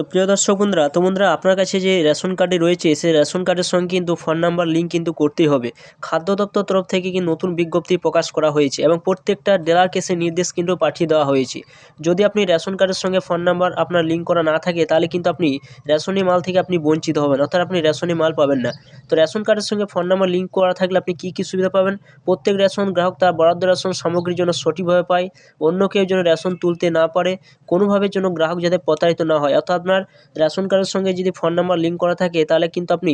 তো প্রিয় দর্শক বন্ধুরা, তো বন্ধুরা আপনার কাছে যে রেশন কার্ডে রয়েছে, সেই রেশন কার্ডের সঙ্গে কিন্তু ফোন নাম্বার লিঙ্ক কিন্তু করতেই হবে। খাদ্য দপ্তর তরফ থেকে কিন্তু নতুন বিজ্ঞপ্তি প্রকাশ করা হয়েছে এবং প্রত্যেকটা ডিলারকে সে নির্দেশ কিন্তু পাঠিয়ে দেওয়া হয়েছে। যদি আপনি রেশন কার্ডের সঙ্গে ফোন নাম্বার আপনার লিঙ্ক করা না থাকে, তাহলে কিন্তু আপনি রেশনি মাল থেকে আপনি বঞ্চিত হবেন, অর্থাৎ আপনি রেশনি মাল পাবেন না। তো রেশন কার্ডের সঙ্গে ফোন নাম্বার লিঙ্ক করা থাকলে আপনি কী কী সুবিধা পাবেন? প্রত্যেক রেশন গ্রাহক তার বরাদ্দ রেশন সামগ্রীর জন্য সঠিকভাবে পায়, অন্য কেউ যেন রেশন তুলতে না পারে, কোনোভাবে যেন গ্রাহক যাতে প্রতারিত না হয়, অর্থাৎ আপনার রেশন কার্ডের সঙ্গে যদি ফোন নাম্বার লিঙ্ক করা থাকে, তাহলে কিন্তু আপনি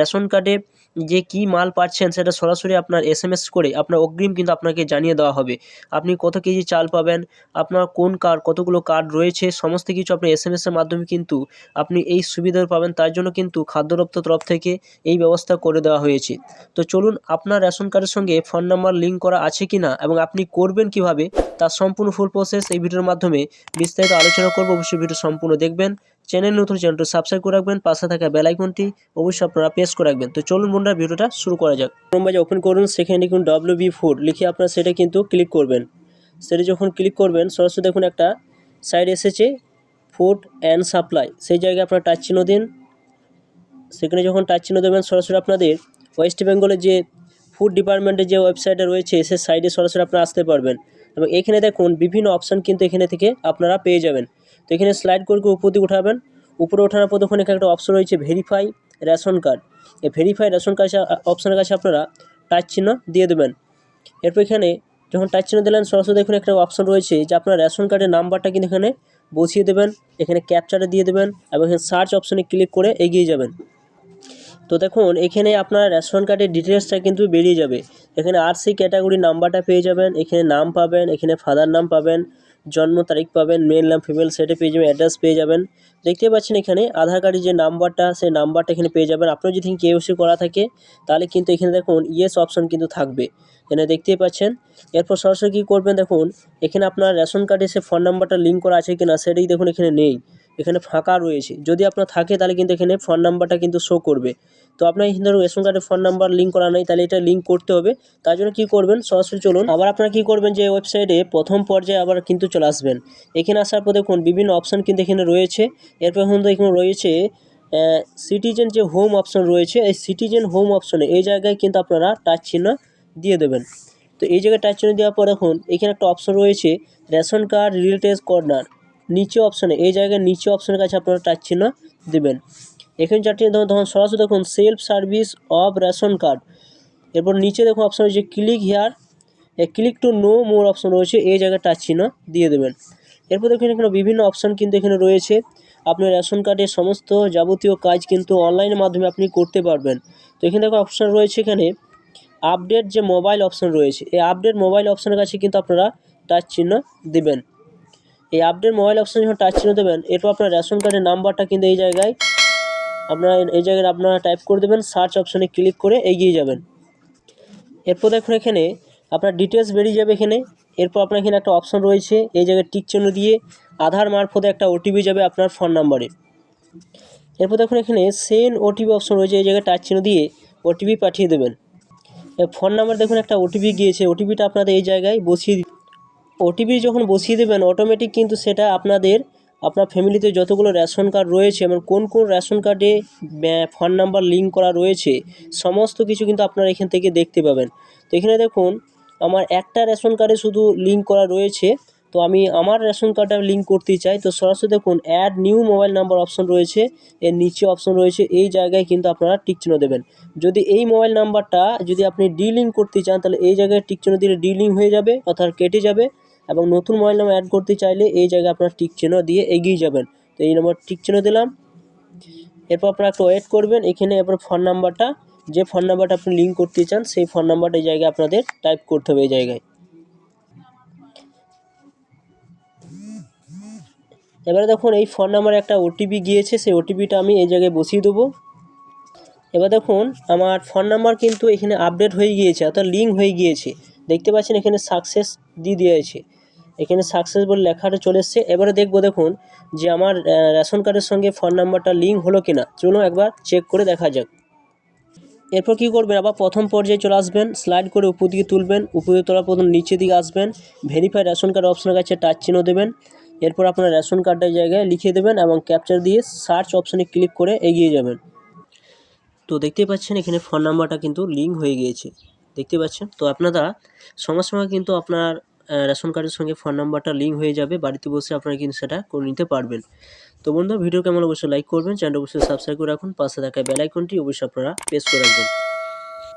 রেশন কার্ডে যে কী মাল পাচ্ছেন সেটা সরাসরি আপনার এস এম এস করে আপনার অগ্রিম কিন্তু আপনাকে জানিয়ে দেওয়া হবে। আপনি কত কেজি চাল পাবেন, আপনার কোন কার্ড কতগুলো কার্ড রয়েছে, সমস্ত কিছু আপনি এস এম এসের মাধ্যমে কিন্তু আপনি এই সুবিধা পাবেন। তার জন্য কিন্তু খাদ্য দপ্তর তরফ থেকে এই ব্যবস্থা করে দেওয়া হয়েছে। তো চলুন, আপনার রেশন কার্ডের সঙ্গে ফোন নাম্বার লিঙ্ক করা আছে কি না এবং আপনি করবেন কীভাবে, তার সম্পূর্ণ ফুল প্রসেস এই ভিডিওর মাধ্যমে বিস্তারিত আলোচনা করব। অবশ্যই ভিডিও সম্পূর্ণ দেখবেন। চ্যানেল নতুন, চ্যানেলটি সাবস্ক্রাইব করে রাখবেন, পাশে থাকা বেল আইকনটি অবশ্যই আপনারা প্রেস করে রাখবেন। তো চলুন বন্ধুরা, ভিডিওটা শুরু করা যাক। মোবাইল ওপেন করুন, সেখানে দেখুন ডব্লিউ বি ফুড লিখে আপনারা সেটা কিন্তু ক্লিক করবেন। সেটা যখন ক্লিক করবেন, সরাসরি দেখুন একটা সাইড এসেছে ফুড অ্যান্ড সাপ্লাই সেই জায়গায় আপনারা টাচ চিহ্ন দিন। সেখানে যখন টাচ চিহ্ন দেবেন, সরাসরি আপনাদের ওয়েস্ট বেঙ্গলের যে ফুড ডিপার্টমেন্টের যে ওয়েবসাইটটা রয়েছে, সে সাইডে সরাসরি আপনারা আসতে পারবেন। এবং এখানে দেখুন, বিভিন্ন অপশান কিন্তু এখানে থেকে আপনারা পেয়ে যাবেন। তো এখানে স্লাইড করে উপর দিকে উঠাবেন। উপরে ওঠানোর পর দেখুন এখানে একটা অপশন রয়েছে ভেরিফাই রেশন কার্ড এই ভেরিফাই রেশন কার্ড অপশনের কাছে আপনারা টাচ চিহ্ন দিয়ে দেবেন। এরপর এখানে যখন টাচ চিহ্ন দিলেন, সরাসরি দেখুন একটা অপশন রয়েছে যে আপনার রেশন কার্ডের নাম্বারটা কিন্তু এখানে বসিয়ে দেবেন, এখানে ক্যাপচারে দিয়ে দেবেন এবং এখানে সার্চ অপশনে ক্লিক করে এগিয়ে যাবেন। তো দেখুন, এখানে আপনার রেশন কার্ডের ডিটেলসটা কিন্তু বেরিয়ে যাবে। এখানে আর সি ক্যাটাগরি নাম্বারটা পেয়ে যাবেন, এখানে নাম পাবেন, এখানে ফাদার নাম পাবেন জন্ম তারিখ পাবেন মেল নাম ফিমেল সেটা পেয়ে যাবেন অ্যাড্রেস পেয়ে যাবেন। দেখতে পাচ্ছেন এখানে আধার কার্ডের যে নাম্বারটা সেই নাম্বারটা এখানে পেয়ে যাবেন। আপনার যদি কেওসি করা থাকে, তাহলে কিন্তু এখানে দেখুন ইয়েস অপশন কিন্তু থাকবে। এখানে দেখতেই পাচ্ছেন, এরপর সরাসরি কী করবেন দেখুন, এখানে আপনার রেশন কার্ডে সে ফোন নাম্বারটা লিঙ্ক করা আছে কিনা, সেটাই দেখুন এখানে নেই। এখানে ফাঁকা রয়েছে। যদি আপনার থাকে তাহলে কিন্তু এখানে ফোন নাম্বারটা কিন্তু শো করবে। তো আপনার এখানে ধরুন রেশন কার্ডের ফোন নাম্বার লিঙ্ক করা নেই, তাহলে এটা লিঙ্ক করতে হবে। তার জন্য কী করবেন? সরাসরি চলুন। আবার আপনারা কী করবেন যে ওয়েবসাইটে প্রথম পর্যায়ে আবার কিন্তু চলে আসবেন। এখানে আসার পর দেখুন বিভিন্ন অপশান কিন্তু এখানে রয়েছে। এরপর কিন্তু এখানে রয়েছে সিটিজেন যে হোম অপশন রয়েছে, এই সিটিজেন হোম অপশনে এই জায়গায় কিন্তু আপনারা টাচ চিহ্ন দিয়ে দেবেন। তো এই জায়গায় টাচ চিহ্ন দেওয়ার পর দেখুন, এখানে একটা অপশন রয়েছে, রেশন কার্ড রিলেটেড কর্নার নিচে অপশানে এই জায়গায় নিচে অপশানের কাছে আপনারা টাচ চিহ্ন দেবেন। এখানে চারটি দেখুন তখন সরাসরি দেখুন self service of ration card এরপর নিচে দেখুন অপশান রয়েছে click here click to know more option রয়েছে, এই জায়গায় টাচ চিহ্ন দিয়ে দেবেন। এরপর দেখুন এখানে বিভিন্ন অপশান কিন্তু এখানে রয়েছে। আপনার রেশন কার্ডের সমস্ত যাবতীয় কাজ কিন্তু অনলাইনের মাধ্যমে আপনি করতে পারবেন। তো এখানে দেখুন অপশান রয়েছে এখানে আপডেট যে মোবাইল অপশান রয়েছে, এই আপডেট মোবাইল অপশানের কাছে কিন্তু আপনারা টাচ চিহ্ন দেবেন। এই আপডেট মোবাইল অপশান যখন টাচ চিহ্ন দেবেন, এরপর আপনার রেশন কার্ডের নাম্বারটা কিন্তু এই জায়গায়, আপনারা এই জায়গায় আপনারা টাইপ করে দেবেন সার্চ অপশানে ক্লিক করে এগিয়ে যাবেন। এরপর দেখুন এখানে, আপনার ডিটেলস বেরিয়ে যাবে এখানে। এরপর আপনার এখানে একটা অপশান রয়েছে, এই জায়গায় টিক চিহ্ন দিয়ে আধার মারফতে একটা ওটিপি যাবে আপনার ফোন নাম্বারে এরপর দেখুন এখানে সেন ওটিপি অপশন রয়েছে, এই জায়গায় টাচ চিহ্ন দিয়ে ওটিপি পাঠিয়ে দেবেন। ফোন নাম্বার দেখুন একটা ওটিপি গিয়েছে ওটিপিটা আপনাদের এই জায়গায় বসিয়ে ওটিপি যখন বসিয়ে দেবেন অটোমেটিক কিন্তু সেটা আপনাদের, আপনার ফ্যামিলিতে যতগুলো রেশন কার্ড রয়েছে এবং কোন কোন রেশন কার্ডে ফোন নাম্বার লিঙ্ক করা রয়েছে, সমস্ত কিছু কিন্তু আপনারা এখান থেকে দেখতে পাবেন। তো এখানে দেখুন, আমার একটা রেশন কার্ডে শুধু লিঙ্ক করা রয়েছে, তো আমি আমার রেশন কার্ডটা লিঙ্ক করতে চাই। তো সরাসরি দেখুন add new mobile number option রয়েছে, এর নিচে অপশন রয়েছে, এই জায়গায় কিন্তু আপনারা টিক চিহ্ন দেবেন। যদি এই মোবাইল নাম্বারটা যদি আপনি ডি লিঙ্ক করতে চান, তাহলে এই জায়গায় টিক চিহ্ন দিলে ডি লিঙ্ক হয়ে যাবে, অর্থাৎ কেটে যাবে। এবং নতুন মোবাইল নাম্বার অ্যাড করতে চাইলে এই জায়গায় আপনার টিক চিহ্ন দিয়ে এগিয়ে যাবেন। তো এই নম্বর টিক চিহ্ন দিলাম। এরপর আপনারা একটু ওয়েট করবেন। এখানে এরপর ফোন নাম্বারটা যে ফোন নাম্বারটা আপনি লিঙ্ক করতে চান, সেই ফোন নাম্বারটা এই জায়গায় আপনাদের টাইপ করতে হবে এই জায়গায়। এবারে দেখুন, এই ফোন নাম্বারে একটা ওটিপি গিয়েছে। সেই ওটিপিটা আমি এই জায়গায় বসিয়ে দেবো। এবার দেখুন, আমার ফোন নাম্বার কিন্তু এখানে আপডেট হয়ে গিয়েছে, অর্থাৎ লিঙ্ক হয়ে গিয়েছে। দেখতে পাচ্ছেন, এখানে সাকসেস দিয়ে দিয়েছে। এখানে সাকসেস বলে লেখাটা চলে এসছে। এবারে দেখব, দেখুন যে আমার রেশন কার্ডের সঙ্গে ফোন নাম্বারটা লিঙ্ক হলো কি না চলুন একবার চেক করে দেখা যাক। এরপর কী করবেন? আবার প্রথম পর্যায়ে চলে আসবেন স্লাইড করে উপর দিকে তুলবেন, উপরে তোলার প্রথম নিচের দিকে আসবেন ভেরিফাই রেশন কার্ড অপশনের কাছে টাচ চিহ্ন দেবেন, এরপর আপনার রেশন কার্ডের জায়গায় লিখে দেবেন এবং ক্যাপচার দিয়ে সার্চ অপশানে ক্লিক করে এগিয়ে যাবেন। তো দেখতে পাচ্ছেন এখানে ফোন নাম্বারটা কিন্তু লিঙ্ক হয়ে গিয়েছে। দেখতে পাচ্ছেন? তো আপনারা সঙ্গে সঙ্গে কিন্তু আপনার রেশন কার্ডের সঙ্গে ফোন নাম্বারটা লিঙ্ক হয়ে যাবে। বাড়িতে বসে আপনারা কিন্তু সেটা করে নিতে পারবেন। তো বন্ধুরা, ভিডিও কেমন অবশ্যই লাইক করবেন। চ্যানেল অবশ্যই সাবস্ক্রাইব করে রাখুন। পাশে থাকা বেল আইকনটি অবশ্যই আপনারা প্রেস করে রাখবেন।